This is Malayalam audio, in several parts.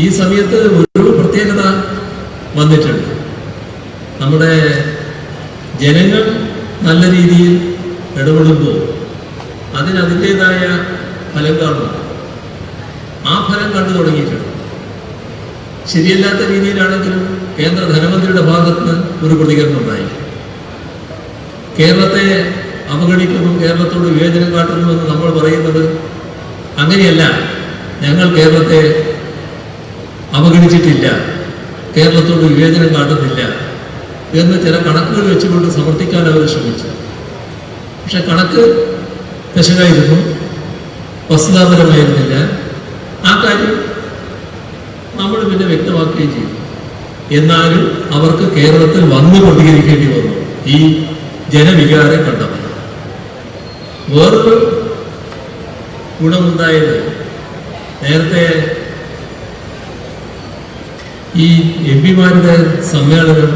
ഈ സമയത്ത് ഒരു പ്രത്യേകത വന്നിട്ടുണ്ട്. നമ്മുടെ ജനങ്ങൾ നല്ല രീതിയിൽ ഇടപെടുമ്പോൾ അതിന് അതിന്റെതായ ഫലം കാണുന്നു ആ ഫലം കണ്ടു തുടങ്ങിയിട്ടുണ്ട്. ശരിയല്ലാത്ത രീതിയിലാണെങ്കിലും കേന്ദ്ര ധനമന്ത്രിയുടെ ഭാഗത്ത് ഒരു പ്രതികരണം ഉണ്ടായി കേരളത്തെ അവഗണിക്കുന്നു കേരളത്തോട് വിവേചനം കാട്ടുന്നു എന്ന് നമ്മൾ പറയുന്നത് അങ്ങനെയല്ല. ഞങ്ങൾ കേരളത്തെ അവഗണിച്ചിട്ടില്ല. കേരളത്തോട് വിവേചനം കാട്ടുന്നില്ല എന്ന് ചില കണക്കുകൾ വെച്ചുകൊണ്ട് സമർത്ഥിക്കാൻ അവർ ശ്രമിച്ചു. പക്ഷെ കണക്ക് പെശകായിരുന്നു വസ്തുതാപരമായിരുന്നില്ല. ആ കാര്യം നമ്മൾ പിന്നെ വ്യക്തമാക്കുകയും ചെയ്തു. എന്നാലും അവർക്ക് കേരളത്തിൽ വന്നു പ്രതികരിക്കേണ്ടി വന്നു. ഈ ജനവികാരം കണ്ടപ്പോൾ വേറൊരു ഗുണമുണ്ടായത് നേരത്തെ ഈ എം പിമാരുടെ സമ്മേളനം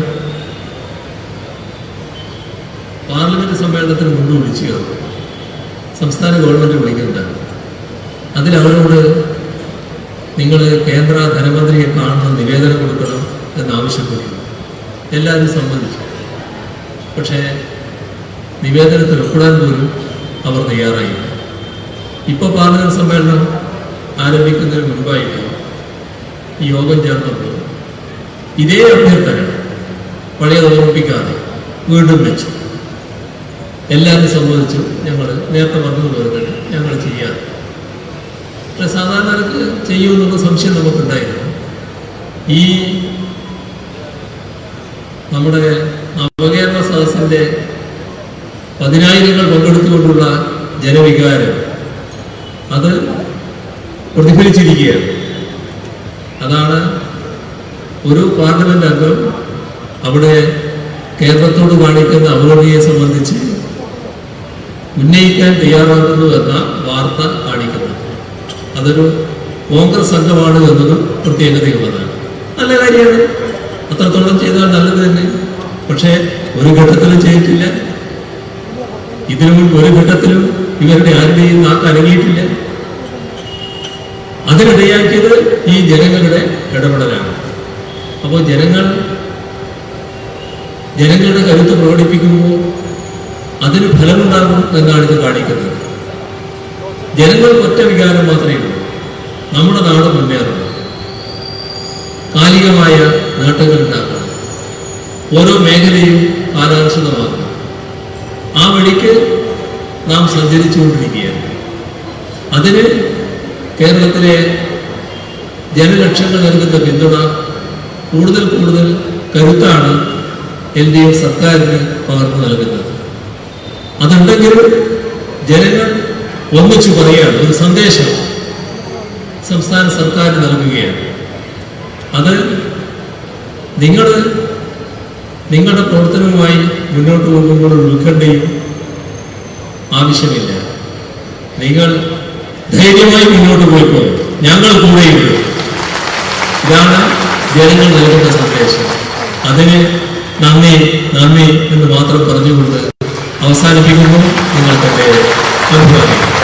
പാർലമെന്റ് സമ്മേളനത്തിന് മുമ്പ് വിളിച്ചു സംസ്ഥാന ഗവൺമെന്റ് വിളിക്കുന്നുണ്ട് അതിൽ അവരോട് നിങ്ങൾ കേന്ദ്ര ധനമന്ത്രിയെ കാണുന്ന നിവേദനം കൊടുക്കണം എന്നാവശ്യപ്പെട്ടു. എല്ലാവരും സമ്മതിച്ചു. പക്ഷേ നിവേദനത്തിൽ ഒപ്പിടാൻ പോലും അവർ തയ്യാറായില്ല. ഇപ്പോൾ പാർലമെന്റ് സമ്മേളനം ആരംഭിക്കുന്നതിന് മുൻപായിട്ട് യോഗം ചേർന്നപ്പോൾ ഇതേ അഭ്യർത്ഥന പഴയത് ഓർമ്മിപ്പിക്കാതെ വീണ്ടും വെച്ച്. എല്ലാവരും സമ്മതിച്ചു. ഞങ്ങൾ നേരത്തെ പറഞ്ഞതുപോലെ തന്നെ ഞങ്ങൾ ചെയ്യാറ്. പക്ഷെ സാധാരണക്ക് ചെയ്യുമെന്നുള്ള സംശയം നമുക്കുണ്ടായിരുന്നു. ഈ നമ്മുടെ നവകേരള സദസ്സിന്റെ പതിനായിരങ്ങൾ പങ്കെടുത്തുകൊണ്ടുള്ള ജനവികാരം അത് പ്രതിഫലിച്ചിരിക്കുകയാണ്. അതാണ് ഒരു പാർലമെന്റ് അംഗം അവിടെ കേരളത്തോട് കാണിക്കുന്ന അവഗണനയെ സംബന്ധിച്ച് ഉന്നയിക്കാൻ തയ്യാറാകുന്നു എന്ന വാർത്ത കാണിക്കുന്നു അതൊരു കോൺഗ്രസ് അംഗമാണ് എന്നതും പ്രത്യേകതയുള്ളതാണ് നല്ല കാര്യമാണ്. അത്രത്തോളം ചെയ്താൽ നല്ലത് തന്നെ. പക്ഷേ ഒരു ഘട്ടത്തിലും ചെയ്തിട്ടില്ല. ഇതിനു മുൻപ് ഒരു ഘട്ടത്തിലും ഇവരുടെ ആരുടെയും നാക്ക് അനങ്ങിയിട്ടില്ല. അതിനിടയാക്കിയത് ഈ ജനങ്ങളുടെ ഇടപെടലാണ്. അപ്പോൾ ജനങ്ങൾ ജനങ്ങളുടെ കരുത്ത് പ്രകടിപ്പിക്കുമ്പോൾ അതിന് ഫലമുണ്ടാകും എന്നാണ് ഇത് കാണിക്കുന്നത്. ജനങ്ങൾക്ക് ഒറ്റ വികാരം മാത്രമേ ഉള്ളൂ. നമ്മുടെ നാട് മുന്നേറണം കാലികമായ നേട്ടങ്ങൾ ഉണ്ടാക്കണം. ഓരോ മേഖലയും കാലാനുസൃതമാക്കണം. ആ വഴിക്ക് നാം സഞ്ചരിച്ചുകൊണ്ടിരിക്കുകയാണ്. അതിന് കേരളത്തിലെ ജനലക്ഷങ്ങൾ നൽകുന്ന പിന്തുണ കൂടുതൽ കൂടുതൽ കരുത്താണ് എൽ ഡി എഫ് സർക്കാരിന് പകർന്നു നൽകുന്നത്. അതുണ്ടെങ്കിൽ ജനങ്ങൾ ഒന്നിച്ചു പറയുകയാണ് ഒരു സന്ദേശം സംസ്ഥാന സർക്കാർ നൽകുകയാണ്. അത് നിങ്ങൾ നിങ്ങളുടെ പ്രവർത്തനവുമായി മുന്നോട്ട് പോകുമ്പോൾ ഉൾക്കേണ്ടയും ആവശ്യമില്ല. നിങ്ങൾ ധൈര്യമായി മുന്നോട്ട് പോയിക്കോ ഞങ്ങൾ കൂടെയുണ്ട്. ഇതാണ് ജനങ്ങൾ നൽകുന്ന സന്ദേശം. അതിന് നന്ദി നന്ദി എന്ന് മാത്രം പറഞ്ഞുകൊണ്ട് അവസാനിപ്പിക്കുന്നു. നിങ്ങൾക്കൊക്കെ അഭിപ്രായം